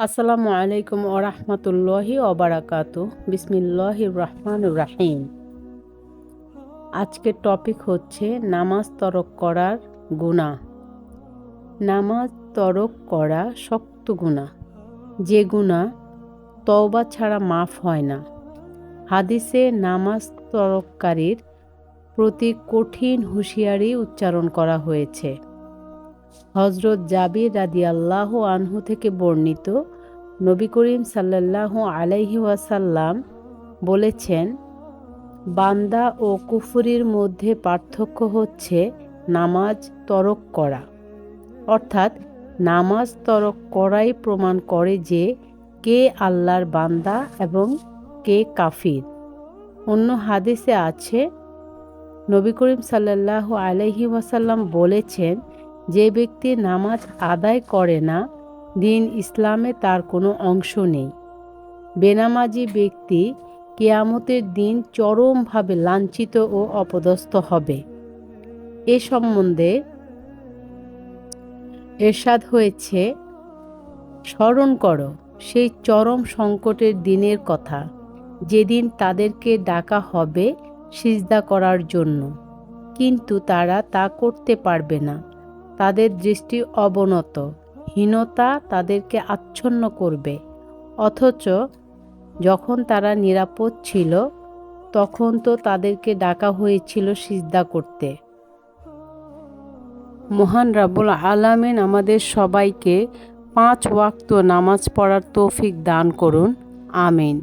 আসসালামু আলাইকুম ওরহমতুল্লাহি ওবারাকাত বিসমিল্লাহ রহমান রাহিম। আজকের টপিক হচ্ছে নামাজ তরক করার গুণা নামাজ তরক করা শক্ত গুণা যে গুণা তওবা ছাড়া মাফ হয় না। হাদিসে নামাজ তরককারীর প্রতি কঠিন হুঁশিয়ারি উচ্চারণ করা হয়েছে। হজরত জাবির রাদিয়াল্লাহু আনহু থেকে বর্ণিত নবী করিম সাল্লাল্লাহু আলাইহি ওয়াসাল্লাম বলেছেন, বান্দা ও কুফুরির মধ্যে পার্থক্য হচ্ছে নামাজ তরক করা। অর্থাৎ নামাজ তরক করাই প্রমাণ করে যে কে আল্লাহর বান্দা এবং কে কাফির? অন্য হাদিসে আছে, নবী করিম সাল্লাল্লাহু আলাইহি ওয়াসাল্লাম বলেছেন, যে ব্যক্তি নামাজ আদায় করে না, দিন ইসলামে তার কোনো অংশ নেই। বেনামাজি ব্যক্তি কেয়ামতের দিন চরমভাবে লাঞ্ছিত ও অপদস্থ হবে। এ সম্বন্ধে এরশাদ হয়েছে, স্মরণ করো সেই চরম সংকটের দিনের কথা, যেদিন তাদেরকে ডাকা হবে সিজদা করার জন্য। কিন্তু তারা তা করতে পারবে না। তাদের দৃষ্টি অবনত, হীনতা তাদেরকে আচ্ছন্ন করবে। অথচ যখন তারা নিরাপদ ছিল, তখন তো তাদেরকে ডাকা হয়েছিল সিজদা করতে। মহান রাবুল আলামিন আমাদের সবাইকে পাঁচ ওয়াক্ত নামাজ পড়ার তৌফিক দান করুন। আমিন।